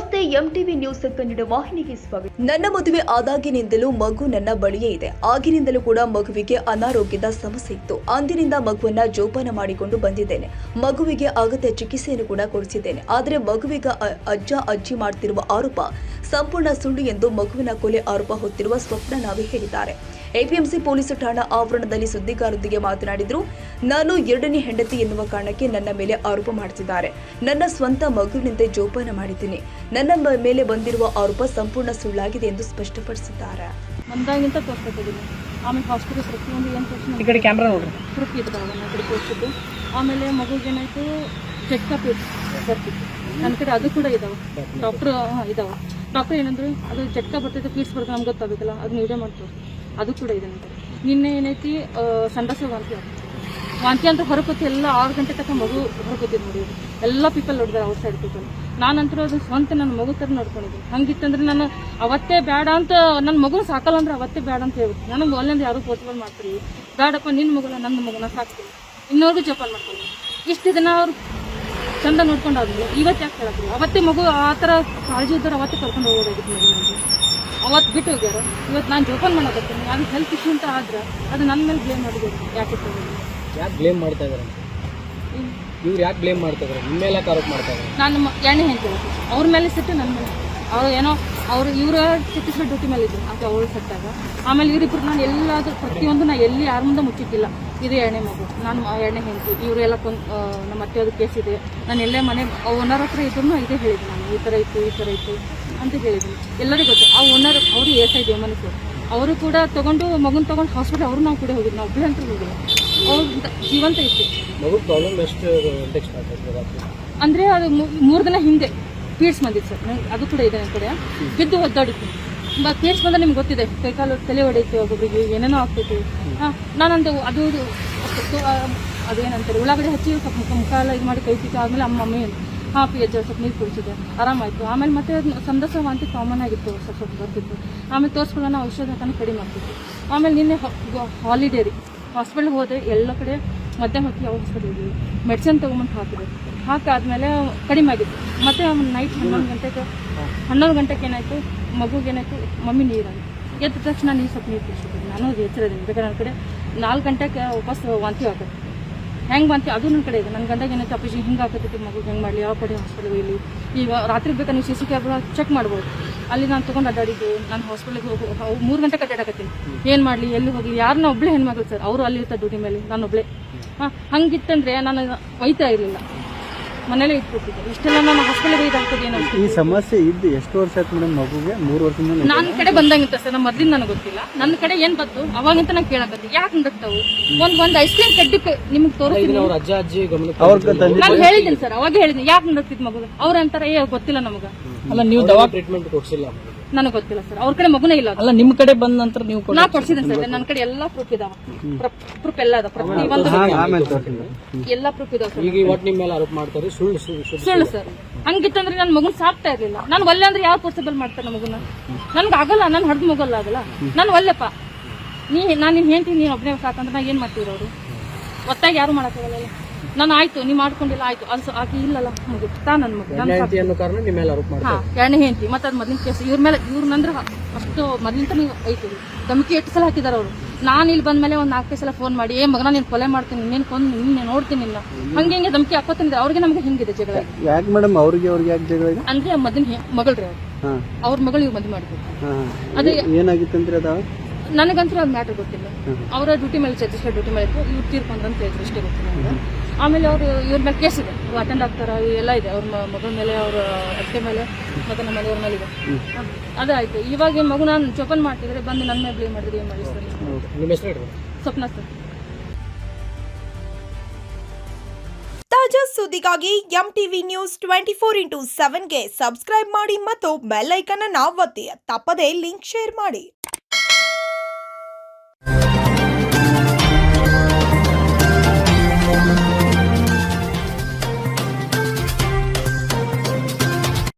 ಹೊಸ ಕನ್ನಡ ವಾಹಿನಿಗೆ ಸ್ವಾಗತ. ನನ್ನ ಮದುವೆ ಆದಾಗಿನಿಂದಲೂ ಮಗು ನನ್ನ ಬಳಿಯೇ ಇದೆ. ಆಗಿನಿಂದಲೂ ಕೂಡ ಮಗುವಿಗೆ ಅನಾರೋಗ್ಯದ ಸಮಸ್ಯೆ ಇತ್ತು. ಅಂದಿನಿಂದ ಮಗುವನ್ನ ಜೋಪಾನ ಮಾಡಿಕೊಂಡು ಬಂದಿದ್ದೇನೆ. ಮಗುವಿಗೆ ಅಗತ್ಯ ಚಿಕಿತ್ಸೆಯನ್ನು ಕೂಡ ಕೊಡಿಸಿದ್ದೇನೆ. ಆದರೆ ಮಗುವಿಗೆ ಅಜ್ಜ ಅಜ್ಜಿ ಮಾಡ್ತಿರುವ ಆರೋಪ ಸಂಪೂರ್ಣ ಸುಳ್ಳು ಎಂದು ಮಗುವಿನ ಕೊಲೆ ಆರೋಪ ಹೊತ್ತಿರುವ ಸ್ವಪ್ನ ನಾವೇ ಹೇಳಿದ್ದಾರೆ. ಎಪಿಎಂಸಿ ಪೊಲೀಸ್ ಠಾಣಾ ಆವರಣದಲ್ಲಿ ಸುದ್ದಿಗಾರರೊಂದಿಗೆ ಮಾತನಾಡಿದ್ರು ನಾನು ಎರಡನೇ ಹೆಂಡತಿ ಎನ್ನುವ ಕಾರಣಕ್ಕೆ ನನ್ನ ಮೇಲೆ ಆರೋಪ ಮಾಡುತ್ತಿದ್ದಾರೆ ನನ್ನ ಸ್ವಂತ ಮಗುವಿನಂತೆ ಜೋಪಾನ ಮಾಡಿದ್ದೀನಿ. ನನ್ನ ಮ- ಮೇಲೆ ಬಂದಿರುವ ಆರೋಪ ಸಂಪೂರ್ಣ ಸುಳ್ಳಾಗಿದೆ ಎಂದು ಸ್ಪಷ್ಟಪಡಿಸಿದ್ದಾರೆ. ಬಂದಾಗಿಂತ ತೋರಿಸ್ಕೊತಿದ್ದೀನಿ ಆಮೇಲೆ ಹಾಸ್ಪಿಟಲ್ ಪ್ರತಿಯೊಂದು ಏನು ಈ ತೋರಿಸಿ ಕಡೆ ಕ್ಯಾಮ್ರಾ ನೋಡ್ರಿ. ಪ್ರೂಫ್ ಇದ್ದಾವೆ ನನ್ನ ಕಡೆ ತೋರಿಸಿದ್ದು ಆಮೇಲೆ ಮಗುಗೇನಾಯಿತು ಚೆಕಪ್ ಬರ್ತಿತ್ತು ನನ್ನ ಕಡೆ ಅದು ಕೂಡ ಇದಾವೆ. ಡಾಕ್ಟ್ರು ಹಾಂ ಇದಾವೆ. ಡಾಕ್ಟ್ರ್ ಏನಂದ್ರೆ, ಅದು ಜಟ್ಕ ಬರ್ತೈತೆ ಫೀಡ್ಸ್ ಬರ್ತದೆ ನಮ್ಗೆ ಗೊತ್ತಾಗಬೇಕಲ್ಲ ಅದು ನೀವೇ ಮಾಡಿ ತೋರಿಸಿ ಅದು ಕೂಡ ಇದೆ ನಂತರ ನಿನ್ನೆ ಏನೈತಿ ಸಂಡಾಸ ವಾಂತಿ ವಾಂತಿ ಅಂತ ಹೊರಕೊತ್ತಿ ಎಲ್ಲ ಆರು ಗಂಟೆ ತಕ್ಕ ಮಗು ಹೊರಕೊತ್ತಿದ್ದು ನೋಡಿ. ಎಲ್ಲ ಪೀಪಲ್ ನೋಡಿದಾರೆ ಔಟ್ ಸೈಡ್ ಪೀಪಲ್ ನಾನಂತರೂ ಅದು ಸ್ವಂತ ನನ್ನ ಮಗು ಥರ ನೋಡ್ಕೊಂಡಿದ್ದೆ ಹಂಗಿತ್ತಂದ್ರೆ ನಾನು ಅವತ್ತೇ ಬೇಡ ಅಂತ ನನ್ನ ಮಗುನ ಸಾಕಲ್ಲ ಅಂದ್ರೆ ಅವತ್ತೇ ಬೇಡ ಅಂತ ಹೇಳ್ಬಿಟ್ಟು, ನನಗೆ ಮೊದಲಿಂದ ಯಾರು ಪೋಸ್ಟ್ಬಲ್ ಮಾಡ್ತೀರಿ? ಬೇಡಪ್ಪ ನಿನ್ನ ಮಗುನ ನನ್ನ ಮಗುನ ಸಾಕ್ತೀನಿ. ಇನ್ನೋರ್ಗೂ ಜೋಪಾನ ಮಾಡ್ಕೊಂಡು ಇಷ್ಟು ದಿನ ಅವ್ರು ಚಂದ ನೋಡ್ಕೊಂಡು ಆದ್ರು ಇವತ್ತು ಯಾಕೆ ಕೇಳಿದ್ರು ಅವತ್ತೇ ಮಗು ಆ ಥರ ಕಾಳಜಿ ಇದ್ದಾರೆ ಅವತ್ತೇ ಕರ್ಕೊಂಡು ಹೋಗೋದಾಗಿತ್ತು ಮಗು ನನಗೆ ಅವತ್ತು ಬಿಟ್ಟು ಹೋಗ್ಯಾರ. ಇವತ್ತು ನಾನು ಜೋಪನ್ ಮಾಡೋದಕ್ಕೆ ಅದು ಹೆಲ್ತ್ ಇಶ್ಯೂ ಅಂತ ಆದ್ರೆ ಅದು ನನ್ನ ಮೇಲೆ ಬ್ಲೇಮ್ ಮಾಡಿದ್ರು ಯಾಕೆ ಯಾಕೆ ಬ್ಲೇಮ್ ಮಾಡ್ತಾ ಇದಾರೆ ಇವ್ರು ಯಾಕೆ ಬ್ಲೇಮ್ ಮಾಡ್ತಾ ಇದ್ದಾರೆ ನಿಮ್ಮ ಮೇಲೆ ಯಾಕೆ ಆರೋಪ ಮಾಡ್ತಾ ಇದ್ದಾರೆ ನಾನು ಎಣ್ಣೆ ಹೆಂಗೆ ಅವ್ರ ಮೇಲೆ ಸಿಟ್ಟು ನನ್ನ ಮೇಲೆ. ಅವ್ರು ಏನೋ ಅವರು ಇವರ ಚಿಕಿತ್ಸೆ ಡ್ಯೂಟಿ ಮೇಲೆ ಇದ್ರು. ಅಂತ ಅವಳು ಸತ್ತಾಗ. ಆಮೇಲೆ ಇವರಿಬ್ರು ನಾನು ಎಲ್ಲಾದ್ರೂ ಪ್ರತಿಯೊಂದು ನಾನು ಎಲ್ಲಿ ಯಾರ ಮುಂದೆ ಮುಚ್ಚಿಟ್ಟಿಲ್ಲ. ಇದು ಎಣ್ಣೆ ಮಗು ನಾನು ಎಣ್ಣೆ ಹೆಂಡತಿ. ಇವರೆಲ್ಲ ಕೊಂದು ಆ, ನಮ್ಮ ಅತ್ತೆಯದು ಕೇಸ್ ಇದೆ. ನಾನು ಎಲ್ಲೇ ಮನೆ ಓನರ್ ಹತ್ರ ಇದ್ರು ಇದೇ ಹೇಳಿದ್ದೆ ನಾನು. ಈ ಥರ ಇತ್ತು ಈ ಥರ ಇತ್ತು ಅಂತ ಹೇಳಿದ್ದೀನಿ. ಎಲ್ಲರಿಗೂ ಗೊತ್ತು. ಆ ಓನರ್ ಅವರು ಏಸ ಇದೆ ಮನಸ್ಸು ಅವರು ಕೂಡ ತೊಗೊಂಡು ಮಗುನ ತೊಗೊಂಡು ಹಾಸ್ಪಿಟಲ್ ಅವರು ನಾವು ಕೂಡ ಹೋಗಿದ್ದು ನಾವು ಅಂತ ಹೋಗಿಲ್ಲ. ಅವ್ರು ಜೀವಂತ ಇತ್ತು. ಅಂದರೆ ಅದು ಮೂರು ದಿನ ಹಿಂದೆ. ಪೀಡ್ಸ್ ಬಂದಿತ್ತು ಸರ್. ನಂಗೆ ಅದು ಕೂಡ ಇದೆ ನನ್ನ ಕಡೆ. ಬಿದ್ದು ಒದ್ದಾಡಿತ್ತು ತುಂಬ ಪೀಡ್ಸ್ ಬಂದರೆ ನಿಮ್ಗೆ ಗೊತ್ತಿದೆ. ಕೈಕಾಲು ತಲೆ ಹೊಡೆಯುತ್ತೆ ಒಬ್ಬೊಬ್ಬರಿಗೆ ಏನೇನೋ ಆಗ್ತೈತಿ. ಹಾಂ, ನಾನಂದು ಅದು ಅದೇನಂತಾರೆ. ಉಳ್ಳಾಗಡ್ಡೆ ಹಚ್ಚಿ ಸ್ವಲ್ಪ ಮುಖ ಮುಖ ಎಲ್ಲ ಇದು ಮಾಡಿ ಕೈ ಆದಮೇಲೆ ಅಮ್ಮ ಮಮ್ಮಿ ಹಾಂ ಪಿ ಎಜ್ ಸ್ವಲ್ಪ ನೀರು ಕುಡಿಸಿದೆ. ಆರಾಮಾಯಿತು. ಆಮೇಲೆ ಮತ್ತೆ ಸಂದಸ ವಾಂತಿ ಕಾಮನ್ ಆಗಿತ್ತು ಸ್ವಲ್ಪ ಸ್ವಲ್ಪ ಬರ್ತಿತ್ತು. ಆಮೇಲೆ ತೋರಿಸ್ಕೊಳ್ಳೋಣ ಔಷಧ ಹಾಕೋಣ ಕಡಿಮೆ ಆಗ್ತಿತ್ತು. ಆಮೇಲೆ ನಿನ್ನೆ ಹಾಲಿಡೇ ರೀ. ಹಾಸ್ಪಿಟಲ್ಗೆ ಹೋದೆ ಎಲ್ಲ ಕಡೆ ಮಧ್ಯಾಹ್ನ ಹೊತ್ತಿಗೆ ಯಾವ ಹಾಸ್ಪಿಟಲ್ ಮೆಡಿಸಿನ್ ತೊಗೊಂಬಂದು ಹಾಕಿದೆ ಹಾಕಾದ್ಮೇಲೆ ಕಡಿಮೆ ಆಗಿತ್ತು. ಮತ್ತೆ ನೈಟ್ ಹನ್ನೊಂದು ಗಂಟೆಗೆ ಹನ್ನೊಂದು ಗಂಟೆಗೆ ಏನಾಯಿತು? ಮಗುಗೆ ಏನಾಯ್ತು? ಮಮ್ಮಿ ನೀರು ಎದ್ದ ತಕ್ಷಣ ನೀರು ಸ್ವಲ್ಪ ನೀರು ಕುಡಿಸಿದ್ದೀನಿ ನಾನು ಎಚ್ಚರದಿನಿ ಬೇಕಾದ್ರೆ ನನ್ನ ಕಡೆ ನಾಲ್ಕು ಗಂಟೆಗೆ ವಾಪಸ್ ವಾಂತಿ ಆಗತ್ತೆ. ಹೆಂಗೆ ವಾಂತಿ? ಅದು ನನ್ನ ಕಡೆ ಇದೆ. ನನ್ನ ಗಂಡಗೆ ಏನಾಯ್ತು? ಅಪ್ಪಾಜಿ, ಹಿಂಗೆ ಆಗತ್ತೈತಿ ಮಗು ಹೆಂಗೆ ಮಾಡಲಿ? ಯಾವ ಕಡೆ ಹಾಸ್ಪಿಟಲ್ಗೆ ಇಲ್ಲಿ ಈಗ ರಾತ್ರಿ ಬೇಕಾದ್ರೆ ನೀವು ಸಿ ಸಿ ಚೆಕ್ ಮಾಡ್ಬೋದು. ಅಲ್ಲಿ ನಾನು ತೊಗೊಂಡು ಅಡ್ಡಾಡಿದ್ದು, ನಾನು ಹಾಸ್ಪಿಟಲ್ಗೆ ಹೋಗಿ ಮೂರು ಗಂಟೆಗೆ ಅಡ್ಡಾಡಕತ್ತೀನಿ ಏನು ಮಾಡಲಿ? ಎಲ್ಲಿ ಹೋಗಲಿ? ಯಾರನ್ನ ಒಬ್ಳೆ ಹೆಣ್ಮಗಳು ಸರ್? ಅವರು ಅಲ್ಲಿ ಇರ್ತಾರೆ ಡ್ಯೂಟಿ ಮೇಲೆ. ನಾನು ಒಬ್ಬಳೇ ಹಾಂ, ಹಂಗಿತ್ತಂದ್ರೆ ನಾನು ಒಯ್ತಾ ಇರಲಿಲ್ಲ. ಮನೇಲೇ ಇಟ್ಬಿಟ್ಟಿದ್ದೆ ಇಷ್ಟೆಲ್ಲ ನಾನು ಹಾಸ್ಪಿಟಲ್ಗೆ ಇದಾಗ್ತದೆ ಈ ಸಮಸ್ಯೆ ಇದ್ದು ಎಷ್ಟು ವರ್ಷ ಆಯ್ತು ಮೇಡಮ್ ಮಗುಗೆ? ಮೂರು ವರ್ಷದಿಂದ ನನ್ನ ಕಡೆ ಬಂದಂಗಿತ್ತ ಸರ್ ನಮ್ಮ ಮೊದ್ಲಿಂದ ನನಗೆ ಗೊತ್ತಿಲ್ಲ. ನನ್ನ ಕಡೆ ಏನ್ ಬಂತು? ಅವಾಗಂತ ನಾನು ಕೇಳಕತ್ತೆ ಯಾಕೆ ನಡಕ್ತಾವು ಒಂದ್ ಒಂದ್ ಐಸ್ ಕ್ರೀಮ್ ಕಡ್ಡಕ್ಕೆ ನಿಮ್ಗೆ ತೋರಿಸ್ತೀನಿ. ಅವ್ರ ಅಜ್ಜ ಅಜ್ಜಿ ಗಮನಕ್ಕೆ ಅವ್ರ ತಂದೆ ನಾನು ಹೇಳಿದ್ದೀನಿ ಸರ್ ಅವಾಗ ಹೇಳಿದ್ದೀನಿ. ಯಾಕೆ ನಡಕ್ತಿದ್ ಮಗು ಅವ್ರ ಅಂತಾರ ಏ ಗೊತ್ತಿಲ್ಲ ನಮಗ. ಅಲ್ಲ ನೀವು ದವಾ ಟ್ರೀಟ್ಮೆಂಟ್ ಕೊಡ್ಸಿಲ್ಲ. ನನಗೆ ಗೊತ್ತಿಲ್ಲ ಸರ್. ಅವ್ರ ಕಡೆ ಮಗುನೇ ಇಲ್ಲ ಅದು. ಅಲ್ಲ ನಿಮ್ಮ ಕಡೆ ಬಂದ ನಂತರ ನೀವು ನಾ ಕೊಡ್ಸಿದ್ದೀನಿ ಸರ್. ನನ್ನ ಕಡೆ ಎಲ್ಲಾ ಪ್ರೂಫ್ ಇದಾವ. ಪ್ರೂಫ್ ಎಲ್ಲ ಅದ. ಪ್ರತಿ ಒಂದು ಎಲ್ಲಾ ಪ್ರೂಫ್ ಇದಾವ ಸರ್. ಈಗ ಒಟ್ಟು ನಿಮ್ಮ ಮೇಲೆ ಆರೋಪ ಮಾಡ್ತಾರೆ ಸುಳ್ಳು ಸುಳ್ಳು ಸುಳ್ಳು. ಸುಳ್ಳು ಸರ್. ಹಂಗಿತ್ತಂದ್ರೆ ನನ್ನ ಮಗುನ್ ಸಾಕ್ತಾ ಇರ್ಲಿಲ್ಲ. ನಾನು ಒಲ್ಲೆ ಅಂದ್ರೆ ಯಾವ ಪೋರ್ಸಬಲ್ ಮಾಡ್ತಾರೆ ಮಗುನ ನನ್ಗ ಆಗಲ್ಲ ನಾನು ಹಡ್ದು ಮಗಲ್ಲ ಆಗಲ್ಲ ನಾನು ಒಲ್ಲೆಪ್ಪ. ನೀ ನಾನು ನಿನ್ ಹೇಳ್ತೀನಿ ನೀನು ಒಬ್ಬನೇ ಸಾಕಂದ್ರೆ ನಾ ಏನ್ ಮಾಡ್ತೀರ ಅವರು? ಒತ್ತಾಗಿ ಯಾರು ಮಾಡೋಕ್ಕಾಗಲ್ಲ ನಾನು ಆಯ್ತು ನೀ ಮಾಡ್ಕೊಂಡಿಲ್ಲ ಆಯ್ತು. ಅಲ್ಸು ಆಕೆ ಇಲ್ಲಲ್ಲ ಮುಗಿತು ತಾ ನನ್ನ ಮಗು ನನ್ನ ಕಾರಣ ನಿಮ್ಮ ಮೇಲೆ ಆರೋಪ ಮಾಡ್ತಾರೆ ಹಾ ಎರಡನೇ ಹೆಂಡತಿ. ಮತ್ತೆ ಅದು ಮೊದಲಿನ ಕೇಸ್ ಇವ್ರ ಮೇಲೆ ಇವ್ರನ್ನಂದ್ರೆ ಅಷ್ಟು ಮೊದಲಿಂದ ನೀವು ಐತಿ. ಧಮಕಿ ಎಷ್ಟು ಸಲ ಹಾಕಿದಾರೆ ಅವರು? ನಾನು ಇಲ್ಲಿ ಬಂದ್ಮೇಲೆ ಒಂದು ನಾಲ್ಕೈದು ಸಲ ಫೋನ್ ಮಾಡಿ ಏ ಮಗನ ನೀನು ಕೊಲೆ ಮಾಡ್ತೀನಿ ನೀನು ಕೊಂದು ನಿನ್ನೆ ನೋಡ್ತೀನಿ ನಿನ್ನ. ಹಂಗೆ ಹಿಂಗೆ ಧಮಕಿ ಹಾಕೋತೀನಿ ಅವ್ರಿಗೆ ನಮಗೆ ಹಿಂಗಿದೆ ಜಗಳ. ಯಾಕೆ ಮೇಡಮ್ ಅವ್ರಿಗೆ ಅವ್ರಿಗೆ ಯಾಕೆ ಜಗಳ ಇದೆ? ಅಂದ್ರೆ ಮೊದಲಿನ ಮಗಳ್ರಿ ಅವ್ರು. ಹಾಂ. ಅವ್ರ ಮಗಳು ಇವ್ರು ಮದುವೆ ಮಾಡಿದ್ರು. ಹಾಂ ಅದೇ ಏನಾಗಿತ್ತಂದ್ರೆ ಅದಾವ ನನಗಂತೂ ಅದು ಮ್ಯಾಟರ್ ಗೊತ್ತಿಲ್ಲ. ಅವರ ಡ್ಯೂಟಿ ಮೇಲೆ ಛತ್ತೀಸ್ಗಢ ಡ್ಯೂಟಿ ಮೇಲೆ ಇತ್ತು ಇವ್ರು ತೀರ್ಕೊಂಡ್ರು ಅಂತ ಹೇಳಿದ್ರು ಇಷ್ಟೇ ಗೊತ್ತಿಲ್ಲ ನನಗೆ. ಆಮೇಲೆ ಅವರು ಇವ್ರ ಮೇಲೆ ಕೇಸ್ ಇದೆ. ಅಟೆಂಡ್ ಆಗ್ತಾರ ಎಲ್ಲ ಇದೆ. ಅವ್ರ ಮಗನ ಮೇಲೆ ಅವ್ರ ಅತ್ತೆ ಮೇಲೆ ಮತ್ತೆ ನಮ್ಮ ಮನೆಯವ್ರ ಮೇಲೆ ಇದೆ. ಅದೇ ಅದಾಯ್ತು ಇವಾಗ ಈ ಮಗು ನಾನು ಜೋಪನ್ ಮಾಡ್ತಿದ್ರೆ ಬಂದು ನನ್ನ ಮೇಲೆ ಬ್ಲೇಮ್ ಮಾಡಿದ್ರೆ ಏನು ಮಾಡಿ ಸರ್? ನಿಮ್ಮ ಹೆಸರು ಹೇಳ್ರಿ. ಸ್ವಪ್ನ ಸರ್. ತಾಜಾ ಸುದ್ದಿಗಾಗಿ M TV news twenty four into ಸೆವೆನ್ಗೆ subscribe ಮಾಡಿ ಮತ್ತು ಬೆಲ್ ಐಕನ್ ಅನ್ನು ಒತ್ತಿ. ತಪ್ಪದೇ ಲಿಂಕ್ ಶೇರ್ ಮಾಡಿ.